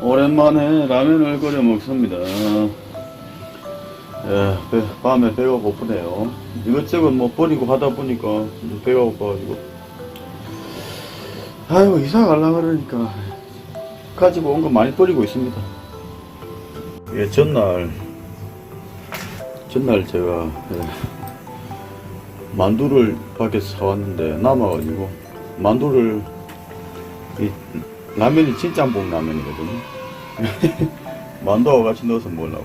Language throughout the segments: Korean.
오랜만에 라면을 끓여 먹습니다. 예, 배- 밤에 배가 고프네요. 이것저것 뭐 버리고 하다 보니까 배가 고파가지고. 아유, 이사 가려 그러니까 가지고 온 거 많이 버리고 있습니다. 예, 전날, 전날 제가 예, 만두를 밖에서 사왔는데 남아가지고 만두를 이 라면이 진짬뽕 라면이거든요. 만두하고 같이 넣어서 먹으려고.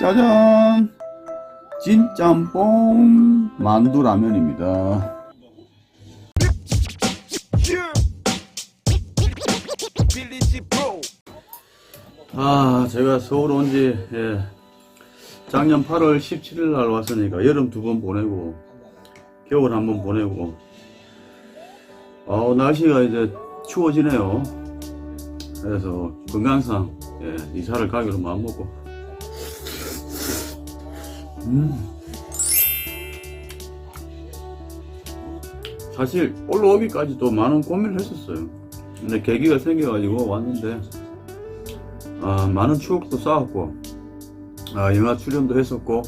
짜잔! 진짬뽕 만두 라면입니다. 아, 제가 서울 온 지, 예, 작년 8월 17일 날 왔으니까 여름 두 번 보내고, 겨울 한 번 보내고, 아 날씨가 이제 추워지네요. 그래서 건강상, 예, 이사를 가기로 마음먹고, 음. 사실 올라오기까지도 많은 고민을 했었어요. 근데 계기가 생겨가지고 왔는데, 아, 많은 추억도 쌓았고, 아, 영화 출연도 했었고,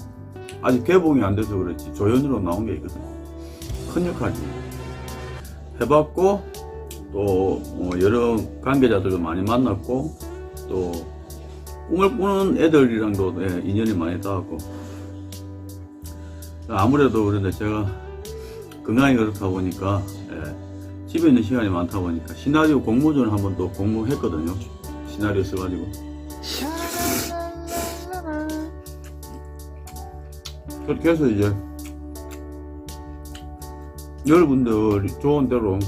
아직 개봉이 안 돼서 그렇지, 조연으로 나온 게 있거든. 큰 역할이. 해봤고, 또, 어, 여러 관계자들도 많이 만났고, 또, 꿈을 꾸는 애들이랑도 예, 인연이 많이 닿았고, 아무래도 그런데 제가 건강이 그렇다 보니까, 예, 집에 있는 시간이 많다 보니까, 시나리오 공모전을 한번 또 공모했거든요. 시나리오 써가지고. 그렇게 해서 이제 여러분들이 좋은 대로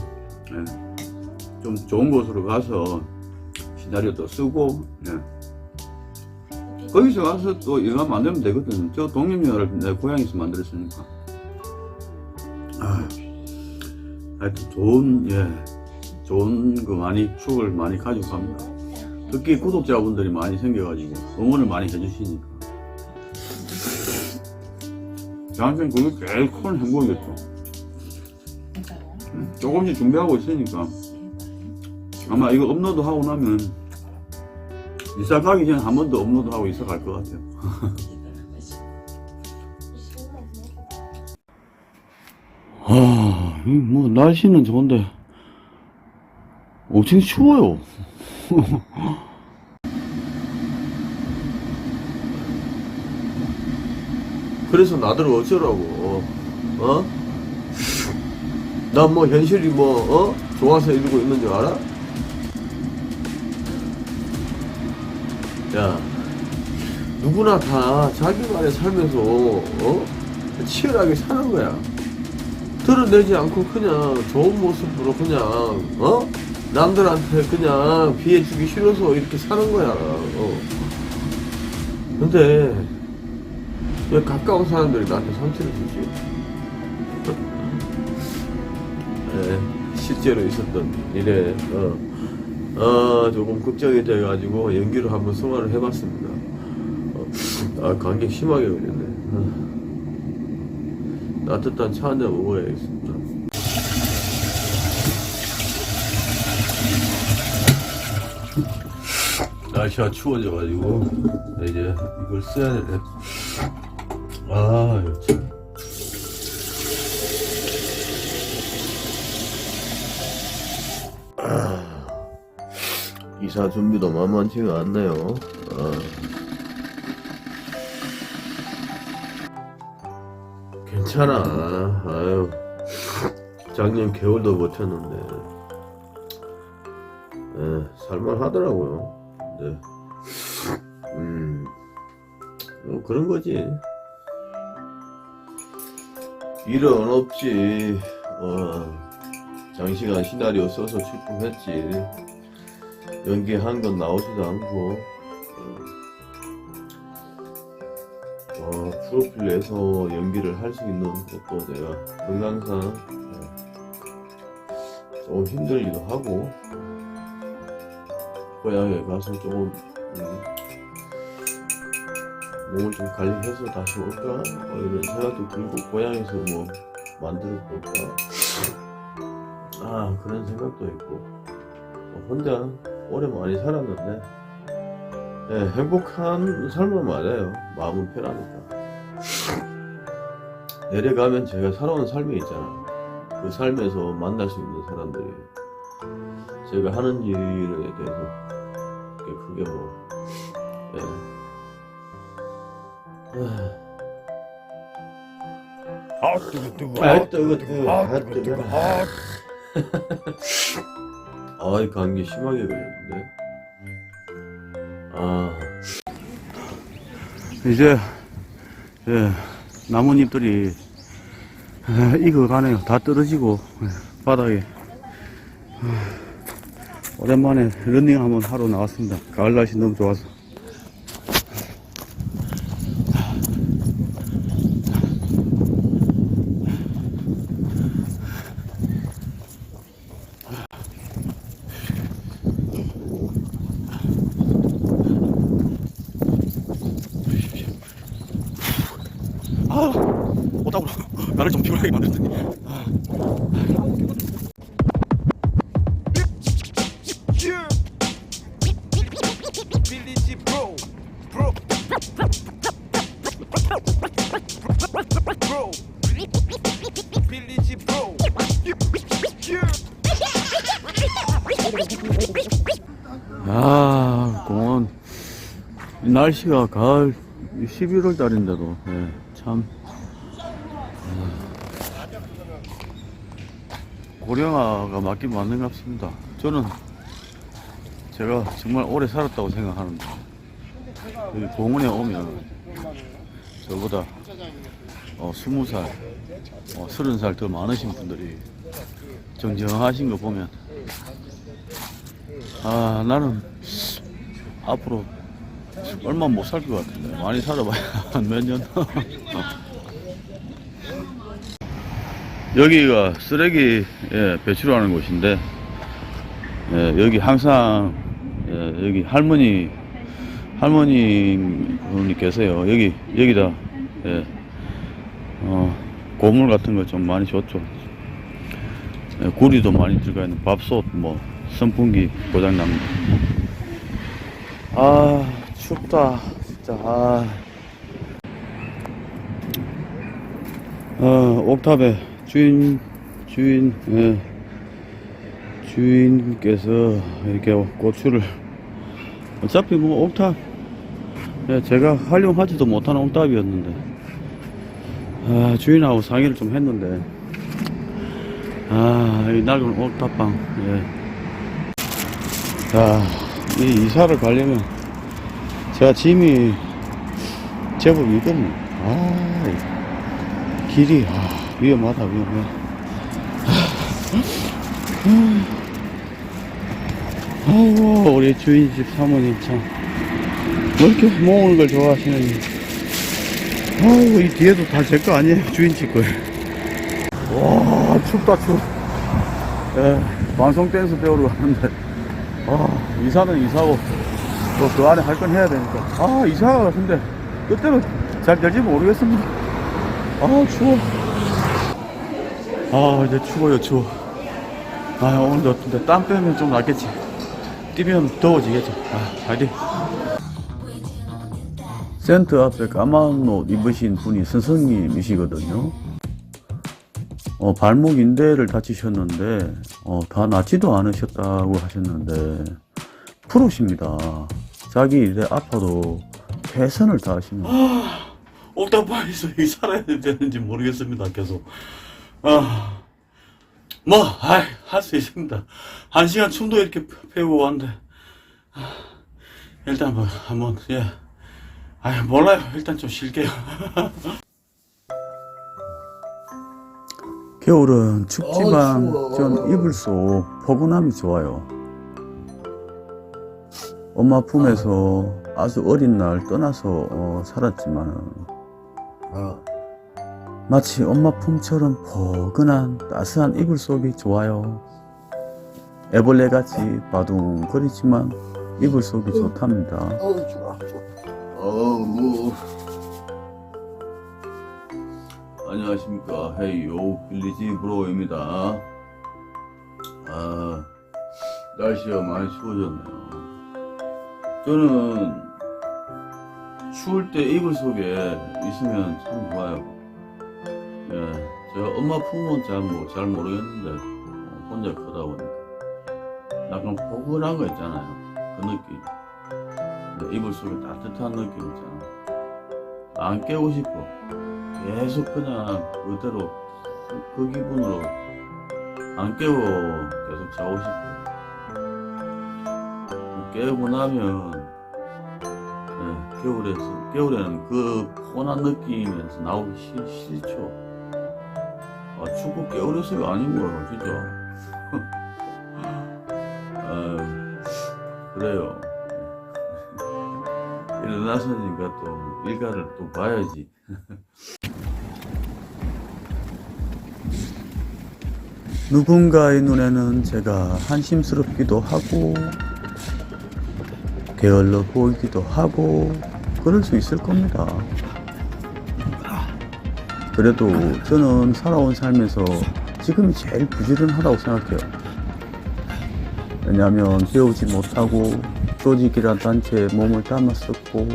예, 좀 좋은 곳으로 가서 시나리오도 쓰고 예. 거기서 가서 또 영화 만들면 되거든요. 저 독립영화를 내 고향에서 만들었으니까. 아, 하여튼 좋은 예 좋은 그 많이 추억을 많이 가지고 갑니다. 특히 구독자분들이 많이 생겨가지고 응원을 많이 해주시니까. 저한테는 그게 제일 큰 행복이겠죠. 음, 조금씩 준비하고 있으니까 아마 이거 업로드 하고 나면 이사 가기 전에 한 번 더 업로드 하고 이사 갈것 같아요. 아, 이뭐 날씨는 좋은데 엄청 추워요. 그래서 나들 어쩌라고 어? 난 뭐 현실이 뭐 어? 좋아서 이러고 있는 줄 알아? 야 누구나 다 자기만의 삶에서 어? 치열하게 사는 거야 드러내지 않고 그냥 좋은 모습으로 그냥 어? 남들한테 그냥 피해주기 싫어서 이렇게 사는 거야 어. 근데 왜 가까운 사람들이 나한테 상처를 주지? 네, 실제로 있었던 일에 어, 어, 조금 걱정이 돼가지고 연기로 한번 승화를 해봤습니다. 어, 아 감기 심하게 걸렸네. 어. 따뜻한 차 한잔 먹어야겠습니다. 날씨가 추워져가지고 이제 이걸 써야 되네. 아, 참. 이사 준비도 만만치가 않네요. 어. 괜찮아. 아유, 작년 겨울도 버텼는데, 예, 살만 하더라고요. 네. 음, 뭐 그런 거지. 일은 없지. 어, 장시간 시나리오 써서 출품했지. 연기한 건 나오지도 않고. 어, 어, 프로필 내서 연기를 할 수 있는 것도 내가 건강상 어, 조금 힘들기도 하고. 고향에 가서 조금 음, 몸을 좀 관리해서 다시 올까? 뭐 이런 생각도 들고 고향에서 뭐 만들어 볼까? 아 그런 생각도 있고. 뭐 혼자 오래 많이 살았는데 예, 행복한 삶은 맞아요. 마음은 편하니까. 내려가면 제가 살아온 삶이 있잖아. 그 삶에서 만날 수 있는 사람들이 제가 하는 일에 대해서 그게 뭐 예. 아 뜨거 뜨거 아, 뜨거, 뜨거. 아 아, 뜨거 뜨거. 아 아이 감기 심하게 걸렸는데. 아, 이제 예, 나뭇잎들이 에, 익어가네요. 다 떨어지고 예, 바닥에 아, 오랜만에 런닝 한번 하러 나왔습니다. 가을 날씨 너무 좋아서. 아, 오다고 나를 좀 피곤하게 만들더니. Yeah. 아, 공원. 날씨가 가을 11월 달인데도, 예, 참. 아, 고령화가 맞긴 맞는 것 같습니다. 저는 제가 정말 오래 살았다고 생각하는데, 여기 공원에 오면 저보다 어, 20살, 어, 30살 더 많으신 분들이 정정하신 거 보면 아 나는 앞으로 얼마 못 살 것 같은데 많이 살아봐야 한 몇 년. 여기가 쓰레기 예, 배출하는 곳인데 예, 여기 항상 예, 여기 할머니 할머니 분이 계세요. 여기 여기다 예, 어, 고물 같은 거 좀 많이 줬죠. 예, 구리도 많이 들어가 있는 밥솥 뭐 선풍기 고장 납니다. 아 춥다 진짜 아. 어 옥탑에 주인 주인 예, 주인께서 이렇게 고추를 어차피 뭐 옥탑 예, 제가 활용하지도 못하는 옥탑이었는데 아 주인하고 상의를 좀 했는데 아이 낡은 옥탑방 예. 자, 이 이사를 가려면 제가 짐이 제법 있거든요. 아, 이 길이 아, 위험하다 위험해. 아이고 우리 주인집 사모님 참. 왜 이렇게 모으는 걸 좋아하시는지. 아이고 이 뒤에도 다 제 거 아니에요 주인집 거예요. 와 춥다 추워. 예, 방송 댄스 배우러 가는데. 아, 이사는 이사고, 또 그 안에 할 건 해야 되니까. 아, 이사가 근데, 그때는 잘 될지 모르겠습니다. 아, 추워. 아, 이제 추워요, 추워. 아, 오늘도 근데 땀 빼면 좀 낫겠지. 뛰면 더워지겠죠. 아, 파이팅. 센터 앞에 까만 옷 입으신 분이 선생님이시거든요. 어, 발목 인대를 다치셨는데, 어, 다 낫지도 않으셨다고 하셨는데, 프로십니다. 자기 일에 아파도 최선을 다하시는. 옥탑방에서 이 살아야 되는지 모르겠습니다, 계속. 아, 뭐, 아이, 할수 있습니다. 한 시간 춤도 이렇게 배우고 왔는데, 아, 일단 뭐, 한번, 예. 아 몰라요. 일단 좀 쉴게요. 겨울은 춥지만 추워. 전 이불 속 포근함이 좋아요. 엄마 품에서 아주 어린 날 떠나서 어, 살았지만 아, 마치 엄마 품처럼 포근한 따스한 이불 속이 좋아요. 애벌레같이 바둥거리지만 이불 속이 좋답니다. 어우, 좋아. 어우. 안녕하십니까. 헤이요. 빌리지 브로입니다. 아, 날씨가 많이 추워졌네요. 저는 추울 때 이불 속에 있으면 참 좋아요. 예, 제가 엄마 품은 잘, 뭐, 잘 모르겠는데, 어, 혼자 크다 보니까. 약간 포근한 거 있잖아요. 그 느낌. 네, 이불 속에 따뜻한 느낌 있잖아. 안 깨고 싶어. 계속 그냥 그대로 그, 그 기분으로 안 깨고 계속 자고 싶어. 깨고 나면 네, 겨울에서 겨울에는 그 포근한 느낌에서 나오기 싫, 싫죠. 아, 축구 겨울에서가 아니고요, 진짜. 아, 그래요. 일어나서니까 또 일가를 또 봐야지. 누군가의 눈에는 제가 한심스럽기도 하고 게을러 보이기도 하고 그럴 수 있을 겁니다. 그래도 저는 살아온 삶에서 지금이 제일 부지런하다고 생각해요. 왜냐하면 배우지 못하고 조직이란 단체에 몸을 담았었고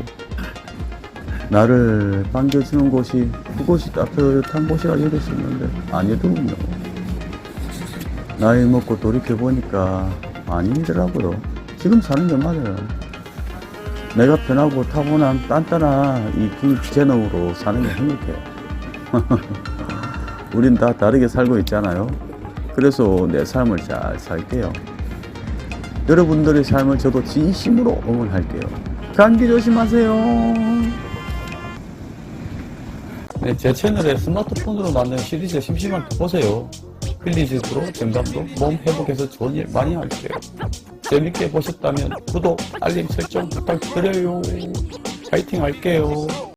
나를 반겨주는 곳이 그곳이 따뜻한 곳이라 여겼었는데 아니더군요. 나이 먹고 돌이켜보니까 아니더라고요. 지금 사는 게 맞아요. 내가 편하고 타고난 단단한 이 기재능으로 사는 게 행복해요. 우린 다 다르게 살고 있잖아요. 그래서 내 삶을 잘 살게요. 여러분들의 삶을 저도 진심으로 응원할게요. 감기 조심하세요. 네, 제 채널에 스마트폰으로 만든 시리즈 심심할 때 보세요. 필리즈 프로 정답도 몸 회복해서 좋은 일 많이 할게요. 재밌게 보셨다면 구독, 알림 설정 부탁드려요. 파이팅 할게요.